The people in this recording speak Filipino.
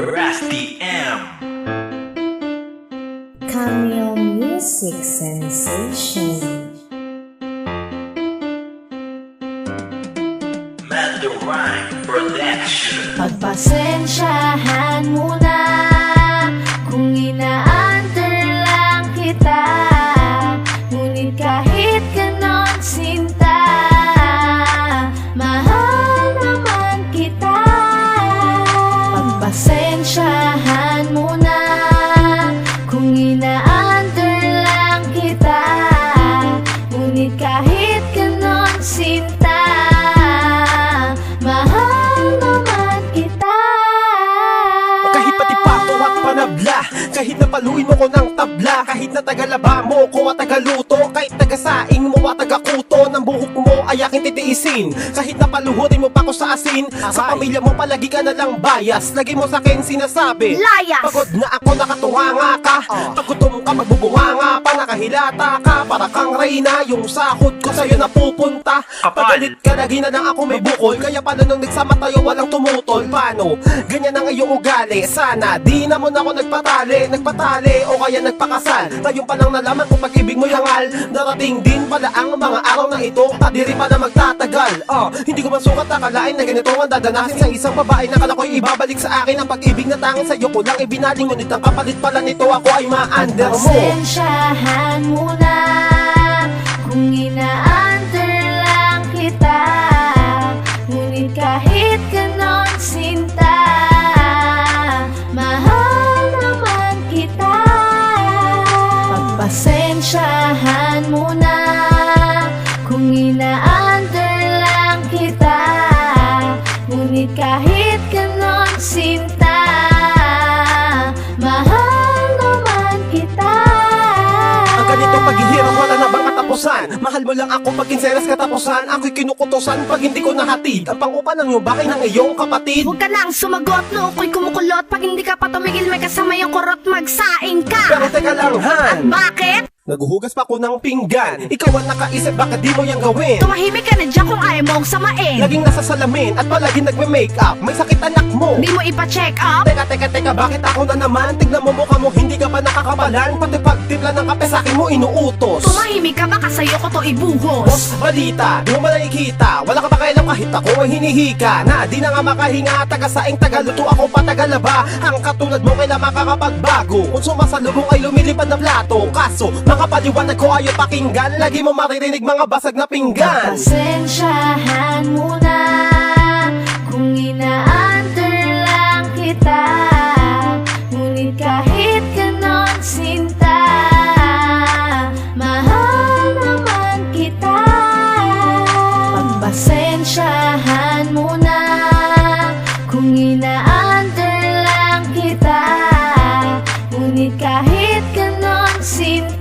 Rusty M. Cameo Music Sensation. Rhyme Production. Pagpasensyahan mo Napaluin mo ko ng tabla Kahit na tagalaba mo ko at tagaluto Kahit tagasaing mo at tagakuto Ng buhok mo ay aking titiisin. Kahit napaluhurin mo pa ko sa asin Sa pamilya mo palagi ka na lang bias. Lagi mo sa akin sinasabi Layas! Pagod na ako nakatuwanga ka. Pag gutom ka magbubuhanga pa Nakahilata ka. Para kang reyna Yung sahod ko sa'yo napupunta. Pagalit ka na lang ako may bukol. Kaya paano nung nagsama tayo walang tumutol? Paano? Ganyan ang iyong ugali. Sana di na mo na ako nagpatali Nagpatali. O kaya nagpakasal. Ngayon pa lang nalaman kung pag-ibig mo yangal Darating din pala ang mga araw na ito At di rin pala magtatagal. Ah, Hindi ko masukat akalain na ganito ang dadanasin Sa isang babae. Na kala ko'y ibabalik sa akin Ang pag-ibig na tanging sa'yo ko lang ibinaling Ngunit ang kapalit pala nito ako ay ma-under mo Pasensyahan mo na Pagpasensyahan mo na. Kung ina-under lang kita Ngunit kahit ganon sinta Mahal naman kita. Ang ganito paghihirap wala na bang katapusan? Mahal mo lang ako pag kinseras katapusan. Ako'y kinukutosan pag hindi ko nahatid. Ang pangupa ng iyong bakay ng iyong kapatid. Huwag ka nang sumagot, no? Ako'y kumukulot Pag hindi ka pa tumigil, may kasama yung kurot Magsaing Pero ka! teka lang Han. Bakit? Naguhugas pa ako ng pinggan. Ikaw ang nakaisip bakit di mo yan gawin. Tumahimik ka na dyan kung ayaw mong samain. Laging nasa salamin at palagi nagme-makeup. May sakit anak mo Di mo ipa-check up? Teka, teka, teka, bakit ako na naman? Tignan mo mukha mo, hindi ka pa nakakabalan. Pati pagtipla ng kape sa akin mo inuutos. Tumahimik ka baka sa'yo ko to ibuhos. Boss, balita, di mo ba nakikita? Wala ka pa kailang kahit ako ay hinihika Na? Di na nga makahinga, taga-saing tagaluto ako pa tagalaba Ang katulad mo kailan makakapagbago. Kung sumasalubong ay lumilipad na plato. Kaso, makapaliwanag ko ayaw pakinggan. Lagi mo maririnig mga basag na pinggan. Pasensyahan mo na Kung ina-under ganon sinta